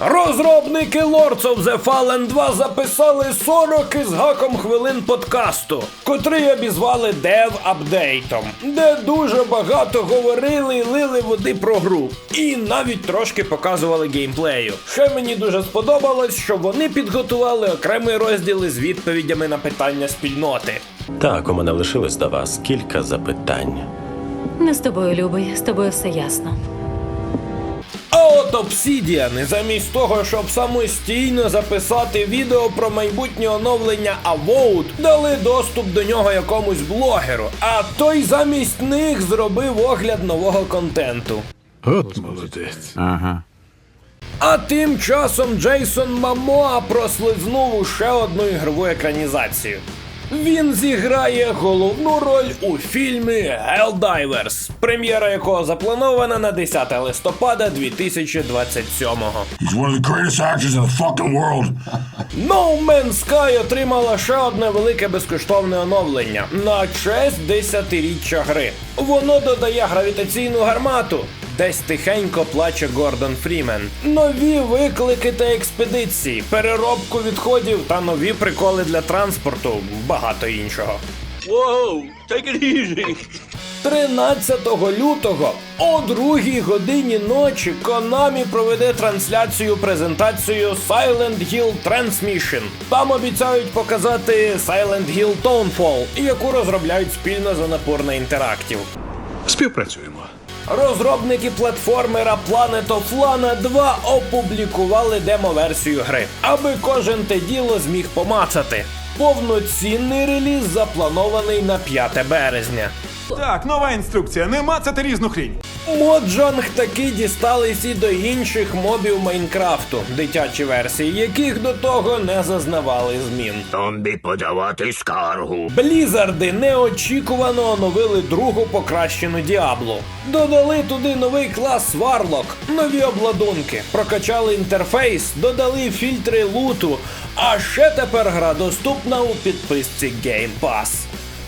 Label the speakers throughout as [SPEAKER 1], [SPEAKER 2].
[SPEAKER 1] Розробники Lords of the Fallen 2 записали 40 із гаком хвилин подкасту, котрий обізвали Dev апдейтом, де дуже багато говорили і лили води про гру, і навіть трошки показували геймплею. Ще мені дуже сподобалось, що вони підготували окремий розділ із відповідями на питання спільноти.
[SPEAKER 2] Так, у мене лишилось до вас кілька запитань.
[SPEAKER 3] Не з тобою, любий, з тобою все ясно.
[SPEAKER 1] А от Obsidian, замість того, щоб самостійно записати відео про майбутнє оновлення Avowed, дали доступ до нього якомусь блогеру, а той замість них зробив огляд нового контенту.
[SPEAKER 4] От молодець. Ага.
[SPEAKER 1] А тим часом Джейсон Мамоа прослизнув у ще одну ігрову екранізацію. Він зіграє головну роль у фільмі Helldivers, прем'єра якого запланована на 10 листопада 2027-го.
[SPEAKER 5] He's one of the greatest actors in the fucking world.
[SPEAKER 1] No Man's Sky отримала ще одне велике безкоштовне оновлення на честь десятиріччя гри. Воно додає гравітаційну гармату. Десь тихенько плаче Гордон Фрімен. Нові виклики та експедиції, переробку відходів та нові приколи для транспорту, багато іншого. 13 лютого о 2 годині ночі Konami проведе трансляцію презентацію Silent Hill Transmission. Там обіцяють показати Silent Hill Townfall, яку розробляють спільно за Напурна Interactive.
[SPEAKER 4] Співпрацюємо.
[SPEAKER 1] Розробники платформера Planet of Lana 2 опублікували демо-версію гри, аби кожен те діло зміг помацати. Повноцінний реліз запланований на 5 березня.
[SPEAKER 6] Так, нова інструкція. Не мацати різну хрінь.
[SPEAKER 1] Моджанг таки дістались і до інших мобів Майнкрафту, дитячі версії, яких до того не зазнавали змін.
[SPEAKER 5] Зомбі подавати скаргу.
[SPEAKER 1] Блізарди неочікувано оновили другу покращену Діаблу. Додали туди новий клас Варлок, нові обладунки, прокачали інтерфейс, додали фільтри луту. А ще тепер гра доступна у підписці Game Pass.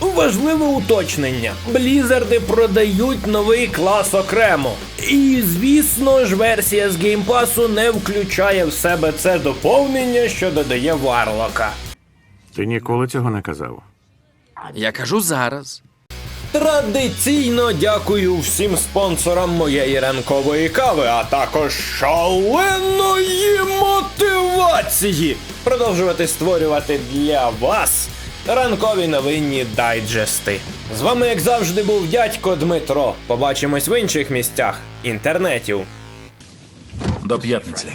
[SPEAKER 1] Важливе уточнення: Блізарди продають новий клас окремо. І звісно ж, версія з геймпасу не включає в себе це доповнення, що додає Варлока.
[SPEAKER 4] Ти ніколи цього не казав.
[SPEAKER 7] Я кажу зараз.
[SPEAKER 1] Традиційно дякую всім спонсорам моєї ранкової кави, а також шаленої мотивації продовжувати створювати для вас ранкові новинні дайджести. З вами, як завжди, був дядько Дмитро. Побачимось в інших місцях інтернетів.
[SPEAKER 6] До п'ятниці.